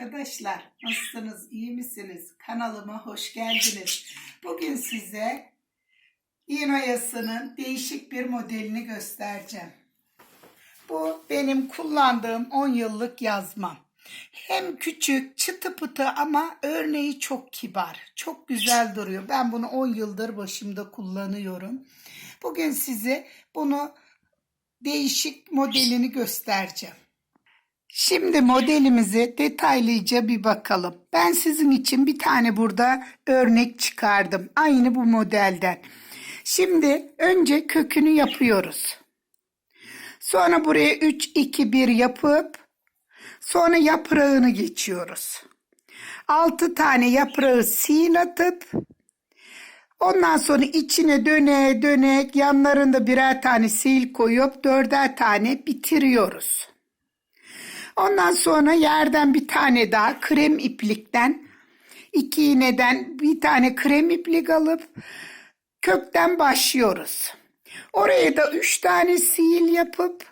arkadaşlar. Nasılsınız? İyi misiniz? Kanalıma hoş geldiniz. Bugün size iğne oyasının değişik bir modelini göstereceğim. Bu benim kullandığım 10 yıllık yazmam. Hem küçük, çıtı pıtı ama örneği çok kibar. Çok güzel duruyor. Ben bunu 10 yıldır başımda kullanıyorum. Bugün size bunu değişik modelini göstereceğim. Şimdi modelimize detaylıca bir bakalım. Ben sizin için bir tane burada örnek çıkardım. Aynı bu modelden. Şimdi önce kökünü yapıyoruz. Sonra buraya 3 2 1 yapıp sonra yaprağını geçiyoruz. 6 tane yaprağı sil atıp Ondan sonra içine döne döne yanlarında birer tane sil koyup dörder tane bitiriyoruz. Ondan sonra yerden bir tane daha krem iplikten iki iğneden bir tane krem iplik alıp kökten başlıyoruz. Oraya da üç tane sil yapıp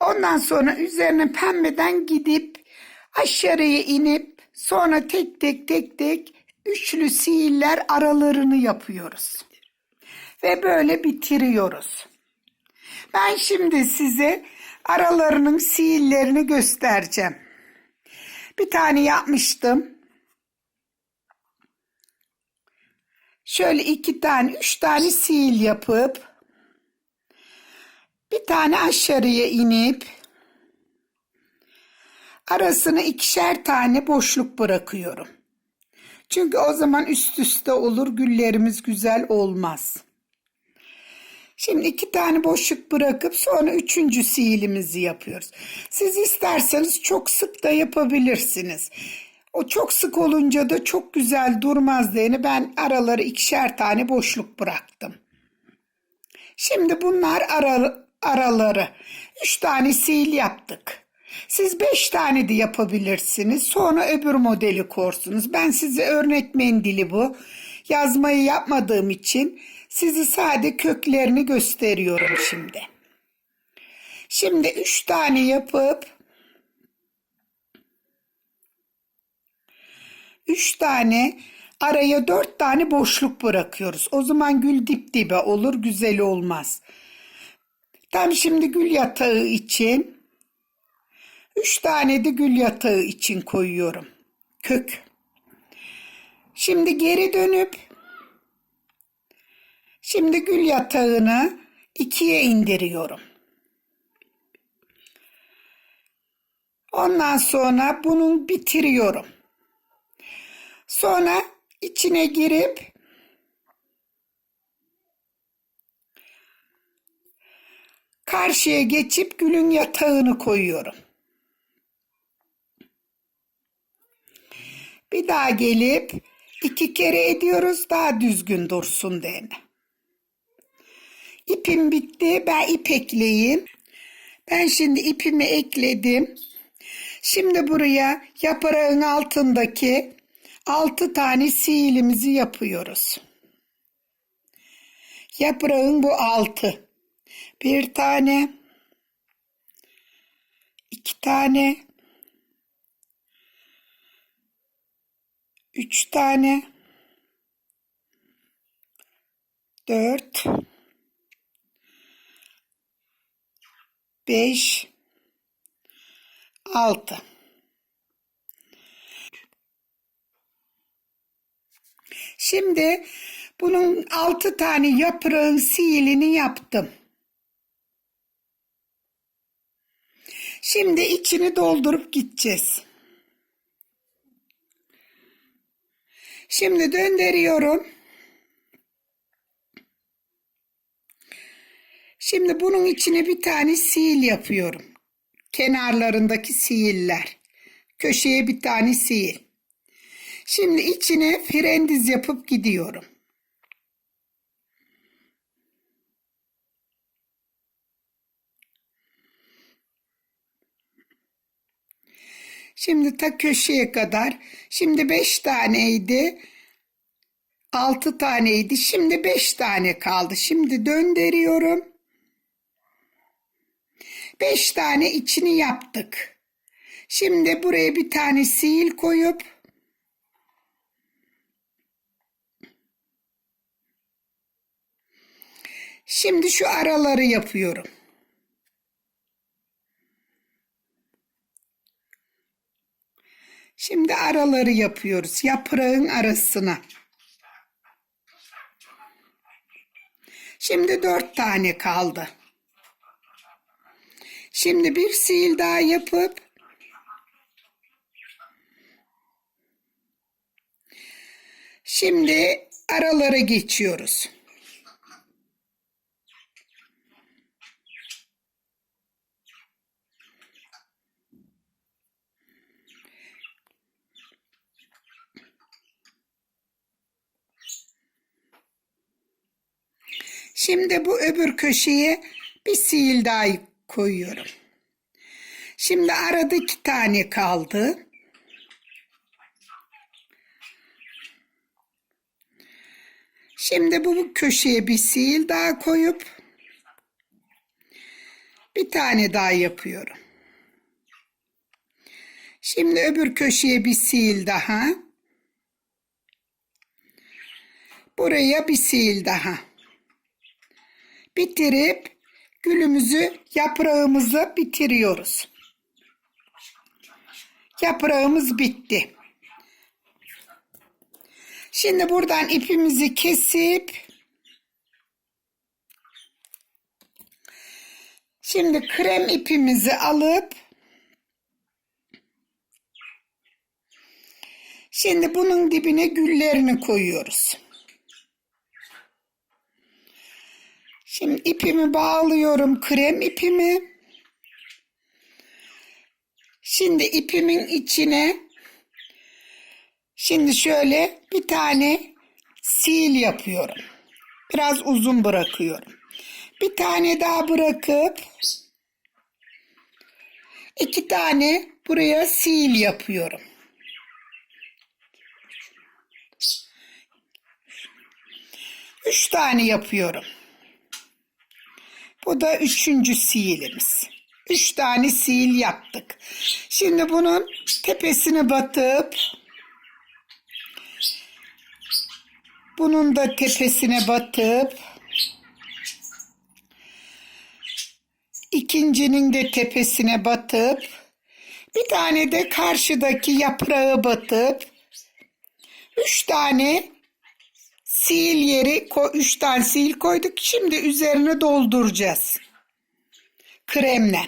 ondan sonra üzerine pembeden gidip aşağıya inip sonra tek tek tek tek üçlü sihirler aralarını yapıyoruz. Ve böyle bitiriyoruz. Ben şimdi size aralarının sihirlerini göstereceğim. Bir tane yapmıştım. Şöyle iki tane, üç tane sihir yapıp bir tane aşağıya inip arasına ikişer tane boşluk bırakıyorum. Çünkü o zaman üst üste olur güllerimiz güzel olmaz. Şimdi iki tane boşluk bırakıp sonra üçüncü sihirimizi yapıyoruz. Siz isterseniz çok sık da yapabilirsiniz. O çok sık olunca da çok güzel durmaz diyeni ben araları ikişer tane boşluk bıraktım. Şimdi bunlar ara, araları. Üç tane sihir yaptık. Siz beş tane de yapabilirsiniz. Sonra öbür modeli korsunuz. Ben size örnek mendili bu. Yazmayı yapmadığım için sizi sade köklerini gösteriyorum şimdi. Şimdi üç tane yapıp üç tane araya dört tane boşluk bırakıyoruz. O zaman gül dip dibe olur, güzel olmaz. Tam şimdi gül yatağı için Üç tane de gül yatağı için koyuyorum. Kök. Şimdi geri dönüp şimdi gül yatağını ikiye indiriyorum. Ondan sonra bunu bitiriyorum. Sonra içine girip karşıya geçip gülün yatağını koyuyorum. Bir daha gelip iki kere ediyoruz daha düzgün dursun diye. İpim bitti. Ben ip ekleyeyim. Ben şimdi ipimi ekledim. Şimdi buraya yaprağın altındaki altı tane sihirimizi yapıyoruz. Yaprağın bu altı. Bir tane, iki tane, üç tane, dört, beş, altı. Şimdi bunun altı tane yaprağın sihirini yaptım. Şimdi içini doldurup gideceğiz. Şimdi döndürüyorum. Şimdi bunun içine bir tane sil yapıyorum. Kenarlarındaki sihirler. Köşeye bir tane sihir. Şimdi içine frendiz yapıp gidiyorum. Şimdi ta köşeye kadar. Şimdi beş taneydi. Altı taneydi. Şimdi beş tane kaldı. Şimdi döndürüyorum. Beş tane içini yaptık. Şimdi buraya bir tane sil koyup Şimdi şu araları yapıyorum. Şimdi araları yapıyoruz. Yaprağın arasına. Şimdi dört tane kaldı. Şimdi bir sil daha yapıp şimdi aralara geçiyoruz. Şimdi bu öbür köşeye bir sil daha koyuyorum. Şimdi arada iki tane kaldı. Şimdi bu köşeye bir sil daha koyup bir tane daha yapıyorum. Şimdi öbür köşeye bir sil daha. Buraya bir sil daha. Bitirip gülümüzü, yaprağımızı bitiriyoruz. Yaprağımız bitti. Şimdi buradan ipimizi kesip Şimdi krem ipimizi alıp Şimdi bunun dibine güllerini koyuyoruz. Şimdi ipimi bağlıyorum krem ipimi. Şimdi ipimin içine şimdi şöyle bir tane sil yapıyorum. Biraz uzun bırakıyorum. Bir tane daha bırakıp iki tane buraya sil yapıyorum. Üç tane yapıyorum. Bu da üçüncü silimiz. Üç tane sil yaptık. Şimdi bunun tepesine batıp bunun da tepesine batıp ikincinin de tepesine batıp bir tane de karşıdaki yaprağı batıp üç tane sil yeri, üç tane sil koyduk. Şimdi üzerine dolduracağız. Kremle.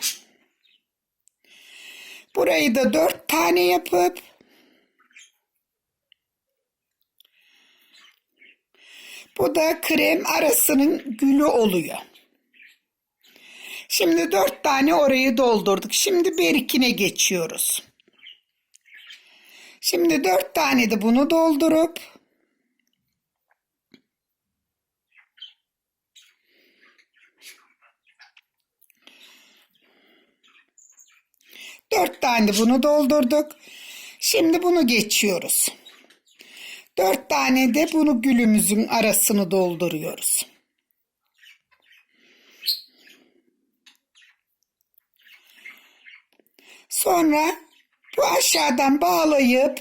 Burayı da dört tane yapıp bu da krem arasının gülü oluyor. Şimdi dört tane orayı doldurduk. Şimdi berikine geçiyoruz. Şimdi dört tane de bunu doldurup Dört tane bunu doldurduk. Şimdi bunu geçiyoruz. Dört tane de bunu gülümüzün arasını dolduruyoruz. Sonra bu aşağıdan bağlayıp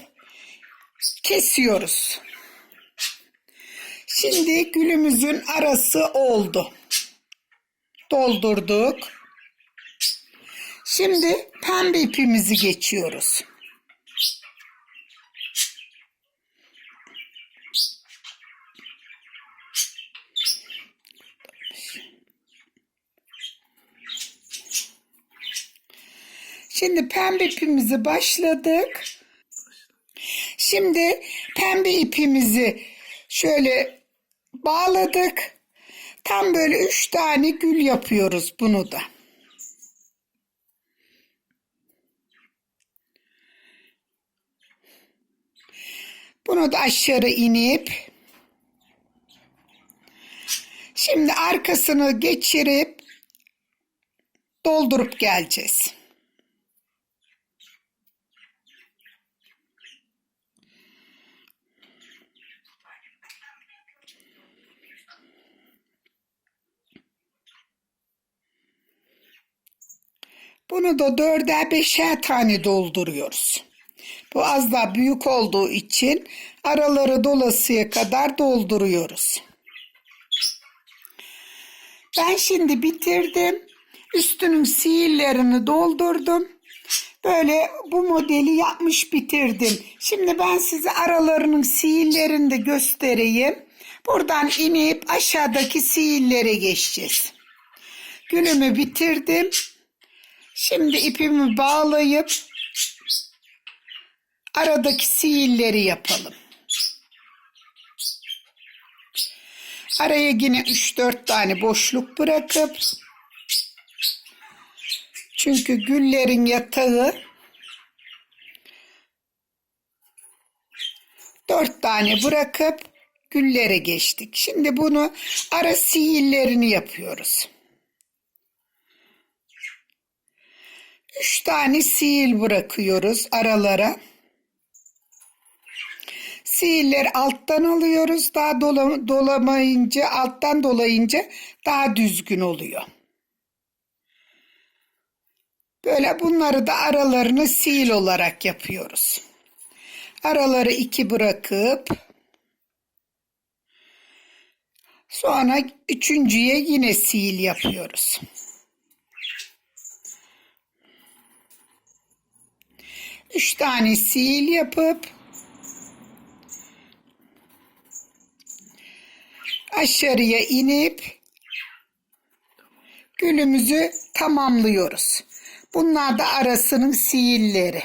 kesiyoruz. Şimdi gülümüzün arası oldu. Doldurduk. Şimdi pembe ipimizi geçiyoruz. Şimdi pembe ipimizi başladık. Şimdi pembe ipimizi şöyle bağladık. Tam böyle üç tane gül yapıyoruz bunu da. Bunu da aşağı inip şimdi arkasını geçirip doldurup geleceğiz. Bunu da dörder beşer tane dolduruyoruz. Bu az daha büyük olduğu için araları dolasıya kadar dolduruyoruz. Ben şimdi bitirdim. Üstünün sihirlerini doldurdum. Böyle bu modeli yapmış bitirdim. Şimdi ben size aralarının sihirlerini de göstereyim. Buradan inip aşağıdaki sihirlere geçeceğiz. Gülümü bitirdim. Şimdi ipimi bağlayıp aradaki sihirleri yapalım. Araya yine 3-4 tane boşluk bırakıp çünkü güllerin yatağı dört tane bırakıp güllere geçtik. Şimdi bunu ara sihirlerini yapıyoruz. Üç tane sihir bırakıyoruz aralara. Sihirleri alttan alıyoruz. Daha dola, dolamayınca, alttan dolayınca daha düzgün oluyor. Böyle bunları da aralarını sil olarak yapıyoruz. Araları iki bırakıp sonra üçüncüye yine sil yapıyoruz. Üç tane sil yapıp aşağıya inip gülümüzü tamamlıyoruz. Bunlar da arasının sihirleri.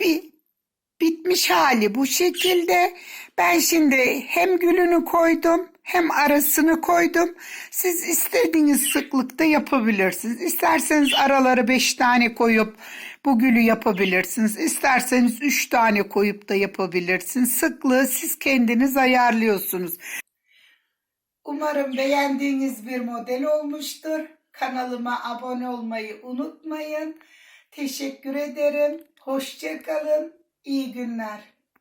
Bir bitmiş hali bu şekilde. Ben şimdi hem gülünü koydum hem arasını koydum. Siz istediğiniz sıklıkta yapabilirsiniz. İsterseniz araları beş tane koyup bu gülü yapabilirsiniz. İsterseniz üç tane koyup da yapabilirsiniz. Sıklığı siz kendiniz ayarlıyorsunuz. Umarım beğendiğiniz bir model olmuştur. Kanalıma abone olmayı unutmayın. Teşekkür ederim. Hoşçakalın. İyi günler.